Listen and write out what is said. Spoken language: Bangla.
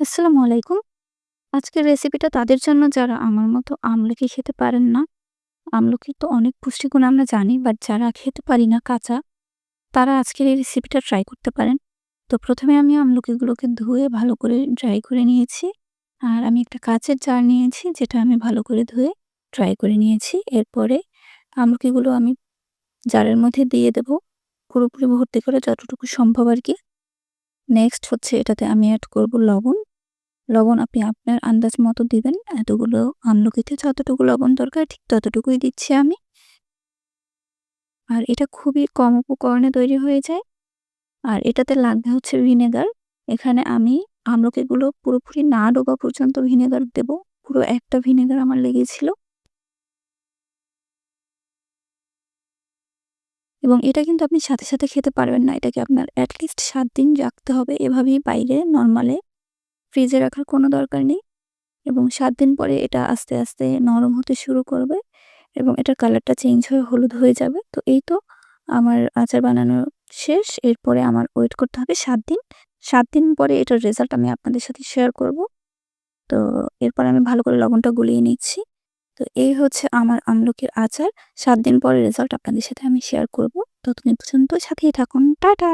আসসালামু আলাইকুম। আজকের রেসিপিটা তাদের জন্য যারা আমার মতো আমলকি খেতে পারেন না। আমলকির তো অনেক পুষ্টিগুণ আমরা জানি বাট যারা খেতে পারি না কাঁচা, তারা আজকের এই রেসিপিটা ট্রাই করতে পারেন। তো প্রথমে আমি আমলকিগুলোকে ধুয়ে ভালো করে ড্রাই করে নিয়েছি। আর আমি একটা কাঁচের জার নিয়েছি যেটা আমি ভালো করে ধুয়ে ড্রাই করে নিয়েছি। এরপরে আমলকিগুলো আমি জারের মধ্যে দিয়ে দেব পুরোপুরি ভর্তি করে যতটুকু সম্ভব আর কি নেক্সট হচ্ছে এটাতে আমি অ্যাড করব লবণ। লবণ আপনি আপনার আন্দাজ মতো দিবেন। এতগুলো আমলকিতে যতটুকু লবণ দরকার ঠিক ততটুকুই দিচ্ছি আমি। আর এটা খুবই কম উপকরণে তৈরি হয়ে যায়। আর এটাতে লাগবে হচ্ছে ভিনেগার। এখানে আমি আমলকিগুলো পুরোপুরি না ডোবা পর্যন্ত ভিনেগার দেব। পুরো একটা ভিনেগার আমার লেগেছিল। এবং এটা কিন্তু আপনি সাথে, সাথে খেতে পারবেন না। এটাকে আপনার এট লিস্ট ৭ দিন রাখতে হবে। এভাবেই বাইরে নরমালে ফ্রিজে রাখার কোনো দরকার নেই। এবং সাত দিন পরে এটা আস্তে, আস্তে নরম হতে শুরু করবে এবং এটার কালারটা চেঞ্জ হয়ে হলুদ হয়ে যাবে। তো এই তো আমার আচার বানানো শেষ। এরপরে আমার ওয়েট করতে হবে সাত দিন। সাত দিন পরে এটার রেজাল্ট আমি আপনাদের সাথে শেয়ার করব। তো এরপর আমি ভালো করে লবণটা গুলিয়ে নিচ্ছি। তো এই হচ্ছে আমার আমলকির আচার। সাত দিন পরে রেজাল্ট আপনাদের সাথে আমি শেয়ার করব। ততদিন পর্যন্ত সাথেই থাকুন। টাটা!